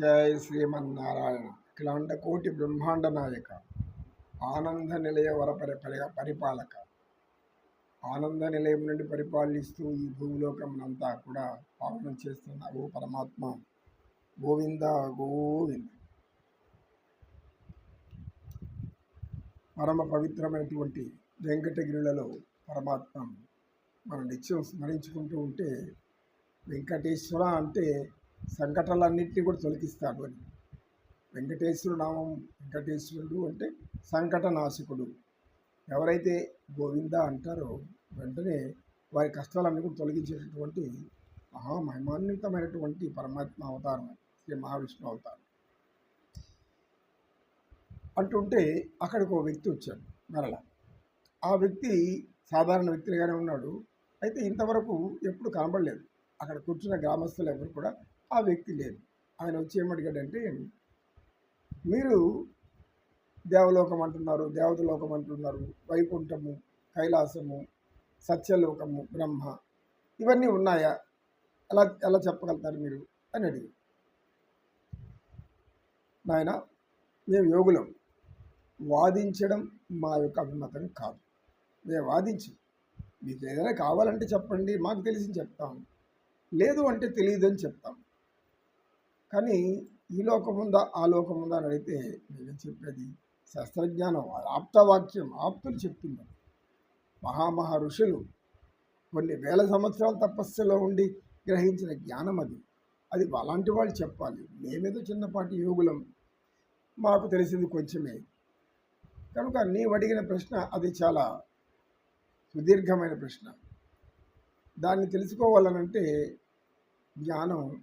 జయ శ్రీమన్నారాయణ. అఖిలాండ కోటి బ్రహ్మాండ నాయక ఆనంద నిలయ వరపరి పరి పరిపాలక. ఆనంద నిలయం నుండి పరిపాలిస్తూ ఈ భూలోకమునంతా కూడా పాలన చేస్తున్న ఓ పరమాత్మ గోవింద గోవింద. పరమ పవిత్రమైనటువంటి వెంకటగిరులలో పరమాత్మ మనం నిత్యం స్మరించుకుంటూ ఉంటే వెంకటేశ్వర అంటే సంకటాలన్నింటినీ కూడా తొలగిస్తాడు అని. వెంకటేశ్వరుడు నామం వెంకటేశ్వరుడు అంటే సంకట నాశకుడు ఎవరైతే గోవింద అంటారో వెంటనే వారి కష్టాలన్నీ కూడా తొలగించేటటువంటి మహామహిమాన్వితమైనటువంటి పరమాత్మ అవతారం శ్రీ మహావిష్ణు అవతారం. అంటుంటే అక్కడికి ఒక వ్యక్తి వచ్చాడు మరల. ఆ వ్యక్తి సాధారణ వ్యక్తిగానే ఉన్నాడు. అయితే ఇంతవరకు ఎప్పుడు కనబడలేదు. అక్కడ కూర్చున్న గ్రామస్తులు ఎవరు కూడా ఆ వ్యక్తి లేదు ఆయన వచ్చి ఏమడిగాడంటే మీరు దేవలోకం అంటున్నారు దేవతలోకం అంటున్నారు వైకుంఠము కైలాసము సత్యలోకము బ్రహ్మ ఇవన్నీ ఉన్నాయా? ఎలా ఎలా చెప్పగలుగుతారు మీరు? అని అడిగి నాయన మేము యోగులం. వాదించడం మా యొక్క అభిమతం కాదు. మేము వాదించి. మీకు ఏదైనా కావాలంటే చెప్పండి మాకు తెలిసి చెప్తాం. లేదు అంటే తెలియదు అని చెప్తాం. కానీ ఈ లోకం ఉందా ఆ లోకం ఉందా అని అడిగితే నేను చెప్పేది శాస్త్రజ్ఞానం ఆప్తవాక్యం ఆప్తులు చెప్తున్నారు మహామహా ఋషులు కొన్ని వేల సంవత్సరాల తపస్సులో ఉండి గ్రహించిన జ్ఞానం అది. అది అలాంటి వాళ్ళు చెప్పాలి. మేమేదో చిన్నపాటి యోగులం. మాకు తెలిసింది కొంచెమే. కనుక నీవు అడిగిన ప్రశ్న అది చాలా సుదీర్ఘమైన ప్రశ్న. దాన్ని తెలుసుకోవాలనంటే జ్ఞానం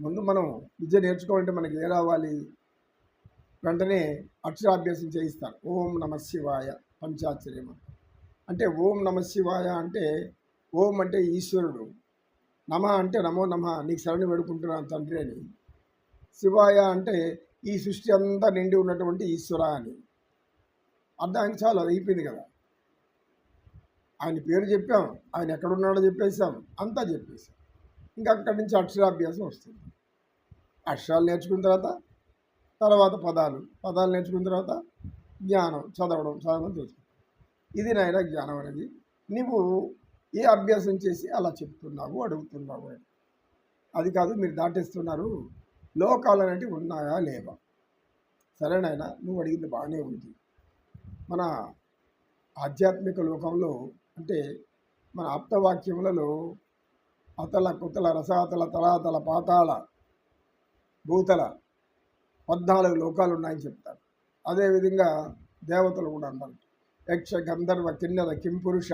ముందు మనం విద్య నేర్చుకోవాలంటే మనకి ఏ రావాలి? వెంటనే అక్షరాభ్యాసం చేయిస్తారు. ఓం నమ శివాయ పంచాచర్యం అంటే ఓం నమ శివాయ అంటే ఓం అంటే ఈశ్వరుడు. నమ అంటే నమో నమ నీకు శరణి వేడుకుంటున్నాను తండ్రి అని. శివాయ అంటే ఈ సృష్టి అంతా నిండి ఉన్నటువంటి ఈశ్వర అని. అర్థం చాలా అయిపోయింది కదా. ఆయన పేరు చెప్పాం ఆయన ఎక్కడున్నాడో చెప్పేసాం అంతా చెప్పేసాం ఇంకా అక్కడి నుంచి అక్షరాభ్యాసం వస్తుంది. అక్షరాలు నేర్చుకున్న తర్వాత తర్వాత పదాలు పదాలు నేర్చుకున్న తర్వాత జ్ఞానం చదవడం చదవడం తెలుసు ఇది నాయన జ్ఞానం అనేది. నువ్వు ఏ అభ్యాసం చేసి అలా చెప్తున్నావు అడుగుతున్నావు అని. అది కాదు మీరు దాటేస్తున్నారు. లోకాలు అనేటివి ఉన్నాయా లేవా? సరే నాయన నువ్వు అడిగింది బాగానే ఉంది. మన ఆధ్యాత్మిక లోకంలో అంటే మన ఆప్తవాక్యములలో అతల కుతల రసాతల తలాతల పాతాళ భూతల పద్నాలుగు లోకాలు ఉన్నాయని చెప్తారు అదేవిధంగా దేవతలు కూడా అంటారు. యక్ష గంధర్వ కిన్నెర కింపురుష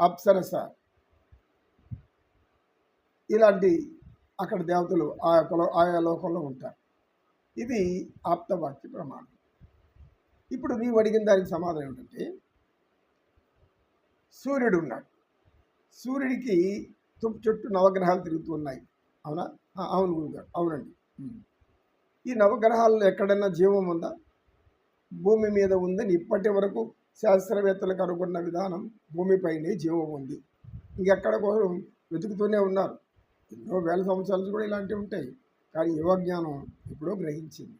అప్సరస ఇలాంటి అక్కడ దేవతలు ఆ యొక్క ఆయా లోకంలో ఉంటారు. ఇది ఆప్తవాక్య ప్రమాణం. ఇప్పుడు నీవు అడిగిన దానికి సమాధానం ఏంటంటే సూర్యుడు ఉన్నాడు. సూర్యుడికి తుప్పు చుట్టూ నవగ్రహాలు తిరుగుతూ ఉన్నాయి. అవునా? అవును గురుగారు. అవునండి. ఈ నవగ్రహాల్లో ఎక్కడైనా జీవం ఉందా? భూమి మీద ఉందని ఇప్పటి వరకు శాస్త్రవేత్తలు కనుగొన్న విధానం భూమిపైనే జీవం ఉంది. ఇంకెక్కడ కోసం వెతుకుతూనే ఉన్నారు. ఎన్నో వేల సంవత్సరాలు కూడా ఇలాంటివి ఉంటాయి. కానీ యువజ్ఞానం ఎప్పుడో గ్రహించింది.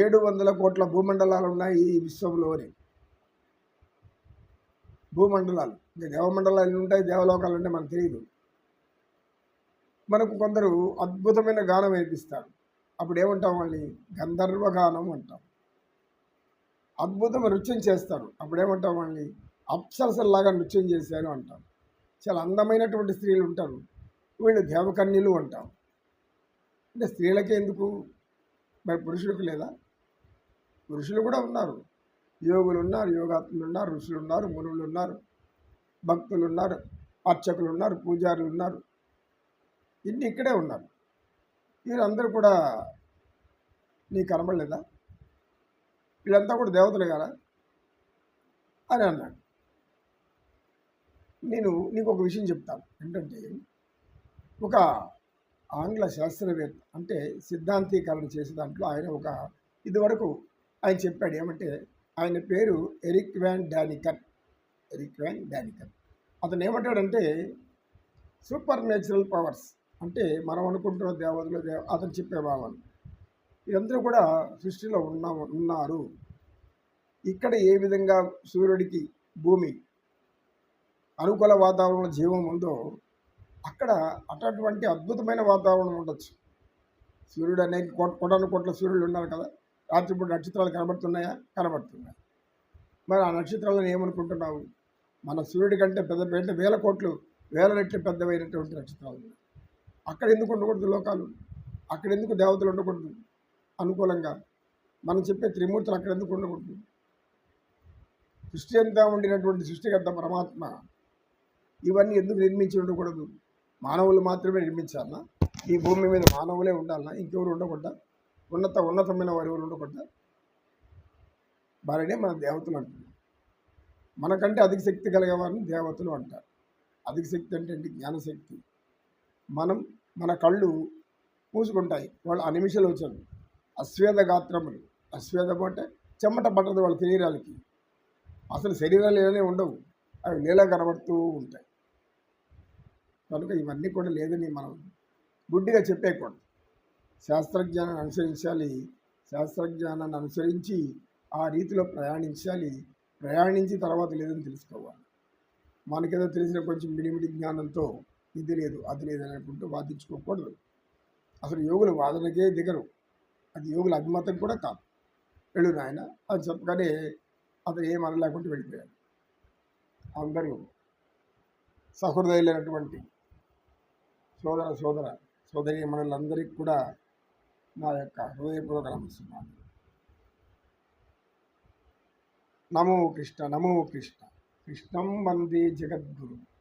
ఏడు వందల కోట్ల భూమండలాలు ఉన్నాయి ఈ విశ్వంలోనే. భూమండలాలు. ఇంకా దేవమండలాలు ఉంటాయి? దేవలోకాలు అంటే మనకు తెలియదు మనకు కొందరు అద్భుతమైన గానం వినిపిస్తారు అప్పుడు ఏమంటాం వాళ్ళని? గంధర్వ గానం అంటాం. అద్భుతమైన నృత్యం చేస్తారు. అప్పుడు ఏమంటాం వాళ్ళని? అప్సరసల్లాగా నృత్యం చేశారు అంటాం. చాలా అందమైనటువంటి స్త్రీలు ఉంటారు. వీళ్ళు దేవకన్యలు అంటాం. అంటే స్త్రీలకే ఎందుకు? మరి పురుషులకు లేదా? పురుషులు కూడా ఉన్నారు. యోగులు ఉన్నారు యోగాత్ములు ఉన్నారు ఋషులు ఉన్నారు మునులు ఉన్నారు భక్తులు ఉన్నారు అర్చకులు ఉన్నారు పూజారులు ఉన్నారు. ఇన్ని ఇక్కడే ఉన్నారు వీరందరూ కూడా నీకు కనబడలేదా? వీళ్ళంతా కూడా దేవతలు కదా? అని అన్నాడు. నేను నీకు ఒక విషయం చెప్తాను. ఏంటంటే ఒక ఆంగ్ల శాస్త్రవేత్త అంటే సిద్ధాంతీకరణ చేసే దాంట్లో ఆయన ఒక ఇదివరకు ఆయన చెప్పాడు ఏమంటే ఆయన పేరు Erich von Daniken. Erich von Daniken. అతను ఏమంటాడంటే సూపర్ న్యాచురల్ పవర్స్ అంటే మనం అనుకుంటున్న దేవతలు దేవ అతను చెప్పే భావన. ఇదంతా కూడా సృష్టిలో ఉన్న ఉన్నారు. ఇక్కడ ఏ విధంగా సూర్యుడికి భూమి అనుకూల వాతావరణంలో జీవం ఉందో అక్కడ అటువంటి అద్భుతమైన వాతావరణం ఉండొచ్చు. సూర్యుడు అనేక కోట కోటాను కోట్ల సూర్యుడు ఉన్నారు కదా. రాత్రిపూట నక్షత్రాలు కనబడుతున్నాయా? కనబడుతున్నాయి. మరి ఆ నక్షత్రాలను ఏమనుకుంటున్నావు? మన సూర్యుడి కంటే పెద్ద పెద్ద వేల కోట్లు వేల రెట్లు పెద్దవైనటువంటి నక్షత్రాలు ఉన్నాయి. అక్కడ ఎందుకు ఉండకూడదు లోకాలు? అక్కడ ఎందుకు దేవతలు ఉండకూడదు? అనుకూలంగా. మనం చెప్పే త్రిమూర్తులు అక్కడ ఎందుకు ఉండకూడదు? సృష్టి అంతా ఉండినటువంటి సృష్టికర్త పరమాత్మ. ఇవన్నీ ఎందుకు నిర్మించి ఉండకూడదు? మానవులు మాత్రమే నిర్మించాలన్నా ఈ భూమి మీద మానవులే ఉండాలన్నా ఇంకెవరు ఉండకూడదా ఉన్నత ఉన్నతమైన వారు ఎవరు ఉండకూడదా వారినే మన దేవతలు అంటున్నాం మనకంటే అధిక శక్తి కలిగే వారిని దేవతలు అంటారు. అధిక శక్తి అంటే జ్ఞానశక్తి. మనం మన కళ్ళు మూసుకుంటాయి. వాళ్ళు ఆ నిమిషాలు వచ్చారు. అశ్వేద గాత్రములు. అశ్వేదము అంటే చెమట పట్టదు వాళ్ళ శరీరాలకి. అసలు శరీరాలు ఏమైనా ఉండవు. అవి నీలా కనబడుతూ ఉంటాయి. కనుక ఇవన్నీ కూడా లేదని మనం గుడ్డిగా చెప్పేయకూడదు. శాస్త్రజ్ఞానాన్ని అనుసరించాలి. శాస్త్రజ్ఞానాన్ని అనుసరించి ఆ రీతిలో ప్రయాణించాలి. ప్రయాణించి తర్వాత లేదని తెలుసుకోవాలి. మనకేదో తెలిసిన కొంచెం మిడిమిడి జ్ఞానంతో ఇది లేదు అది లేదు అని అనుకుంటూ వాదించుకోకూడదు. అసలు యోగులు వాదనకే దిగరు. అది యోగుల అభిమతం కూడా కాదు. వెళ్ళు నాయన అది చెప్పగానే అతను ఏం అనలేకుండా వెళ్ళిపోయాడు. అందరూ సహృదయులైనటువంటి సోదర సోదర సోదరి మనలందరికీ కూడా నా యొక్క హృదయపూర్వక నమస్తున్నాను నమో కృష్ణ నమో కృష్ణ. కృష్ణం వందే జగద్గురు.